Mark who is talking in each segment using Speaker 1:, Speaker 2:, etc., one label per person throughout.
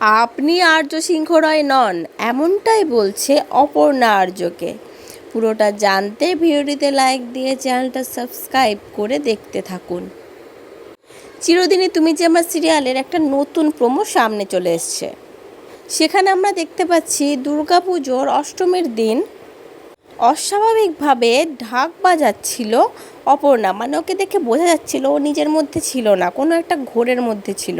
Speaker 1: আপনি আর্য সিংহ রয় নন, এমনটাই বলছে অপর্ণা আর্যকে। পুরোটা জানতে ভিডিওটিতে লাইক দিয়ে চ্যানেলটা সাবস্ক্রাইব করে দেখতে থাকুন। চিরদিনই তুমি যে আমার সিরিয়ালের একটা নতুন প্রোমো সামনে চলে এসছে। সেখানে আমরা দেখতে পাচ্ছি দুর্গাপুজোর অষ্টমীর দিন অস্বাভাবিকভাবে ঢাক বাজাচ্ছিল অপর্ণা। মানে ওকে দেখে বোঝা যাচ্ছিল ও নিজের মধ্যে ছিল না, কোনো একটা ঘোরের মধ্যে ছিল।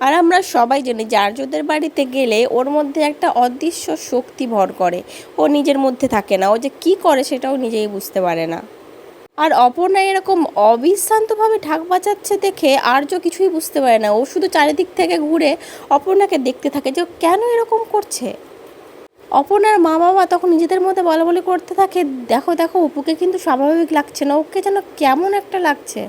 Speaker 1: আর আমরা সবাই জানি যে আর্যদের বাড়িতে গেলে ওর মধ্যে একটা অদৃশ্য শক্তি ভর করে। ও নিজের মধ্যে থাকে না। ও যে কী করে সেটাও নিজেই বুঝতে পারে না। আর অপর্ণা এরকম অবিশ্রান্তভাবে ঢাক বাজাচ্ছে দেখে আর্য কিছুই বুঝতে পারে না। ও শুধু চারিদিক থেকে ঘুরে অপর্ণাকে দেখতে থাকে যে কেন এরকম করছে। অপর্ণার মা বাবা তখন নিজেদের মধ্যে বলা বলি করতে থাকে, দেখো দেখো, অপুকে কিন্তু স্বাভাবিক লাগছে না। ওকে যেন কেমন একটা লাগছে।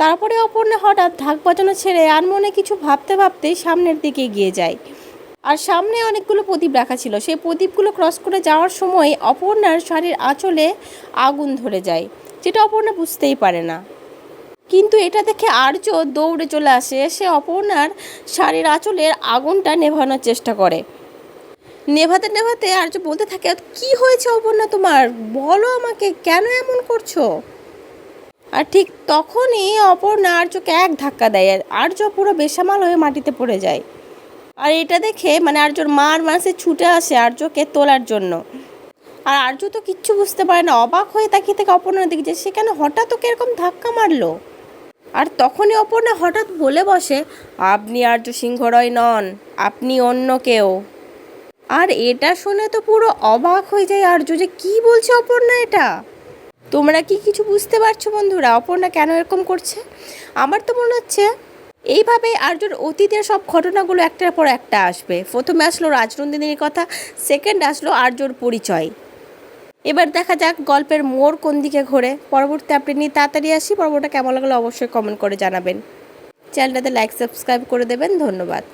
Speaker 1: তারপরে অপর্ণা হঠাৎ ঢাক বাজানো ছেড়ে আর মনে কিছু ভাবতে ভাবতেই সামনের দিকে এগিয়ে যায়। আর সামনে অনেকগুলো প্রদীপ রাখা ছিল। সেই প্রদীপগুলো ক্রস করে যাওয়ার সময় অপর্ণার শাড়ির আঁচলে আগুন ধরে যায়, যেটা অপর্ণা বুঝতেই পারে না। কিন্তু এটা দেখে আর্য দৌড়ে চলে আসে। সে অপর্ণার শাড়ির আঁচলের আগুনটা নেভানোর চেষ্টা করে। নেভাতে নেভাতে আর্য বলতে থাকে, কি হয়েছে অপর্ণা তোমার? বলো আমাকে, কেন এমন করছ? আর ঠিক তখনই অপর্ণা আর্যকে এক ধাক্কা দেয় আর আর্য পুরো বেসামাল হয়ে মাটিতে পড়ে যায়। আর এটা দেখে মানে আর্যর মার মাসে ছুটে আসে আর্যকে তোলার জন্য। আর আর্য তো কিচ্ছু বুঝতে পারে না, অবাক হয়ে তাকিয়ে থেকে অপর্ণার দিকে যে সেখানে হঠাৎ ওকে এরকম ধাক্কা মারলো? আর তখনই অপর্ণা হঠাৎ বলে বসে, আপনি আর্য সিংহ রয় নন, আপনি অন্য কেউ। আর এটা শুনে তো পুরো অবাক হয়ে যায় আর্য যে কি বলছে অপর্ণা এটা? তোমরা কি কিছু বুঝতে পারছ বন্ধুরা? অপর্ণা কেন এরকম করছে? আমার তো মনে হচ্ছে এইভাবে আর্যর অতীতের সব ঘটনাগুলো একটার পর একটা আসবে। প্রথমে আসলো রাজনন্দিনীর কথা সেকেন্ড আসলো আর্যর পরিচয়। এবার দেখা যাক গল্পের মোড় কোন দিকে ঘোরে। পরবর্তী আপনি নিয়ে তাড়াতাড়ি আসি। পর্বটা কেমন লাগল অবশ্যই কমেন্ট করে জানাবেন। চ্যানেলটাতে লাইক সাবস্ক্রাইব করে দেবেন। ধন্যবাদ।